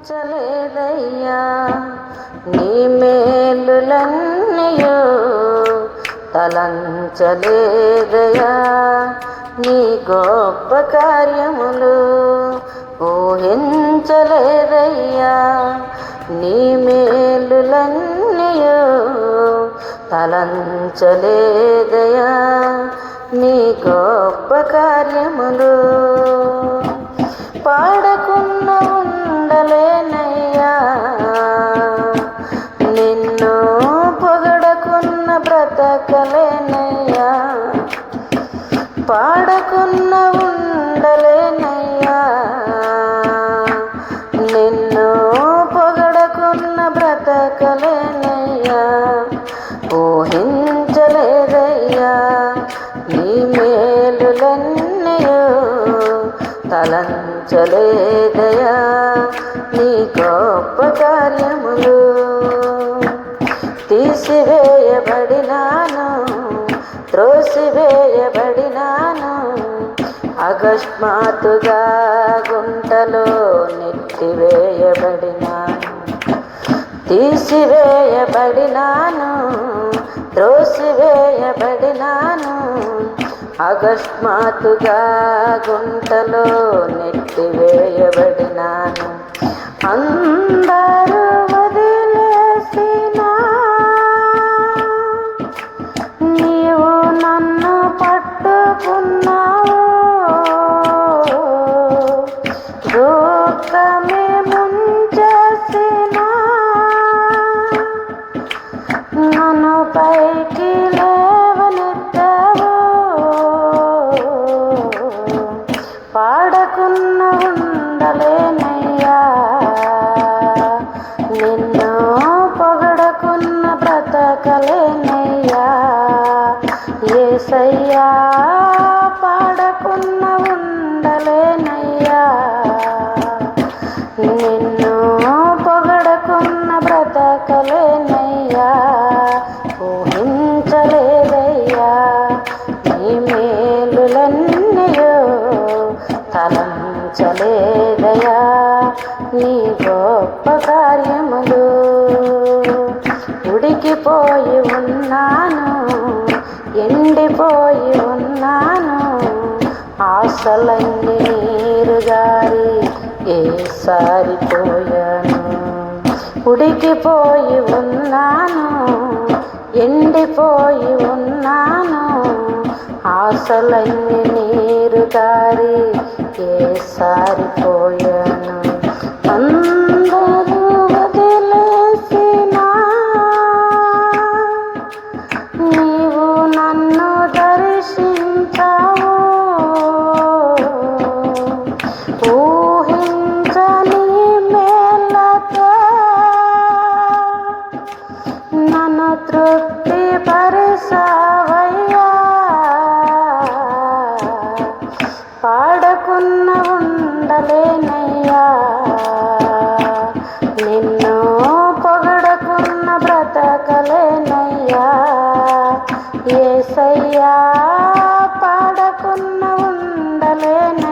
ఊహించలేదయ్యా. నీ మేలులన్నయో తలంచలేదయ్యా. నీ గొప్ప కార్యములు ఊహించలేదయ్యా. నీ మేలులన్నయో తలంచలేదయా నీ గొప్ప కార్యములు పా పాడకున్న ఉండలేనయ్యా. నిన్ను పొగడకున్న బ్రతకలేనయ్యా. ఊహించలేదయ్యా. నీ మేలులన్నయో తలంచలేదయ్యా. నీ గొప్ప కార్యములు తీసివే త్రోసివేయబడినాను. అకస్మాత్తుగా గుంటలో నెట్టివేయబడినాను తీసివేయబడినాను త్రోసివేయబడినాను. అకస్మాత్తుగా గుంటలో నెట్టివేయబడినాను అంద పాడకున్న ఉండలేనయ్యా. నిన్ను పొగడకున్న బ్రతకలేనయ్యా. ఏసయ్యా పాడకున్న ఉండలేనయ్యా. నిన్ను పొగడకున్న బ్రతకలేనయ్యా. ఊహించలేదయ్యా. నీ మేలులన్నీ కార్యములు. ఉడికిపోయి ఉన్నాను ఎండిపోయి ఉన్నాను. ఆశలన్నీ నీరు గారి ఏ సారిపోయాను. ఉడికిపోయి ఉన్నాను ఎండిపోయి ఉన్నాను. ఆశలన్నీ నీరు గారి ఏ సారిపోయాను. తృప్తి పరిసావయ్యా. పాడకున్న ఉండలేనయ్యా. నిన్ను పొగడకున్న బ్రతకలేనయ్యా. ఏసయ్యా పాడకున్న ఉండలేనయ్యా.